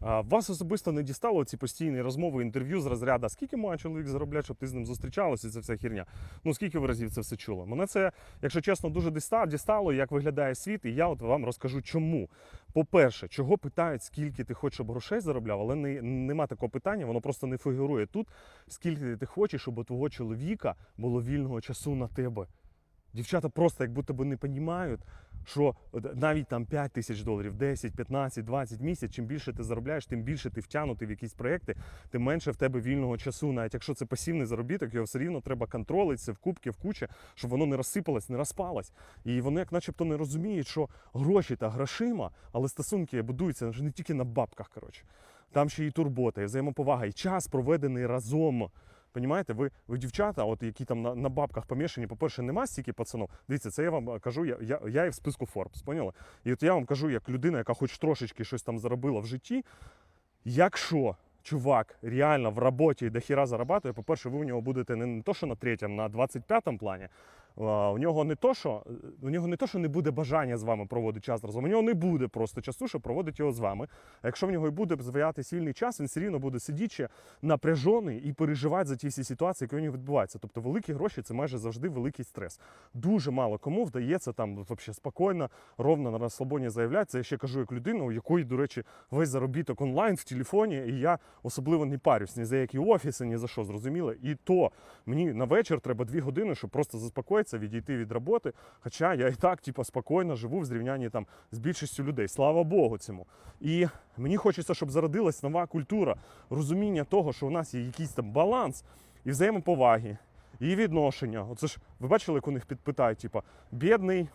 Вас особисто не дістало ці постійні розмови, інтерв'ю з розряду, скільки має чоловік заробляти, щоб ти з ним зустрічалася, і це вся херня. Ну скільки ви разів це все чули? Мене це, якщо чесно, дуже дістало, як виглядає світ, і я от вам розкажу, чому. По-перше, чого питають, скільки ти хочеш, щоб грошей заробляв, але не, нема такого питання, воно просто не фігурує тут. Скільки ти хочеш, щоб у твого чоловіка було вільного часу на тебе. Дівчата просто як будто би не розуміють, що навіть там 5 тисяч доларів, 10, 15, 20 місяць, чим більше ти заробляєш, тим більше ти втягнутий в якісь проекти, тим менше в тебе вільного часу. Навіть якщо це пасивний заробіток, його все рівно треба контролити це в кубки, в кучі, щоб воно не розсипалось, не розпалось. І вони як начебто не розуміють, що гроші та грошима, але стосунки будуються не тільки на бабках. Коротше. Там ще і турбота, і взаємоповага, і час проведений разом. Понімаєте, ви, ви дівчата, от які там на, на бабках помішані, по-перше, нема стільки пацанов. Дивіться, це я вам кажу, я, я, я і в списку Forbes, поняли? І от я вам кажу, як людина, яка хоч трошечки щось там заробила в житті, якщо чувак реально в роботі до хіра зарабатує, по-перше, ви в нього будете не, не то, що на третьому, на 25-му плані. У нього не то, що у нього не то, що не буде бажання з вами проводити час разом. У нього не буде просто часу, щоб проводити його з вами. А якщо в нього і буде з'являтися вільний час, він все рівно буде сидячи напряжений і переживати за ті всі ситуації, які у нього відбуваються. Тобто великі гроші це майже завжди великий стрес. Дуже мало кому вдається там вообще спокійно, ровно на розслабоні заявляти. Це я ще кажу як людина, у якої, до речі, весь заробіток онлайн в телефоні, і я особливо не парюсь ні за які офіси, ні за що зрозуміло. І то мені на вечір треба дві години, щоб просто заспокоїтися, відійти від роботи. Хоча я і так, типу, спокійно живу в зрівнянні там з більшістю людей. Слава Богу цьому. І мені хочеться, щоб зародилась нова культура, розуміння того, що у нас є якийсь там баланс і взаємоповаги, і відношення. Оце ж ви бачили, як у них підпитають, типу, бідний,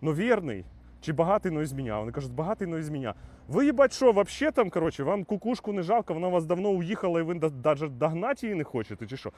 но вірний. Чи багатий, но із мене. Вони кажуть, багатий, но із мене. Ви їбать що, вообще там, коротше, вам кукушку не жалко, вона вас давно уїхала, і ви навіть догнати її не хочете, чи що?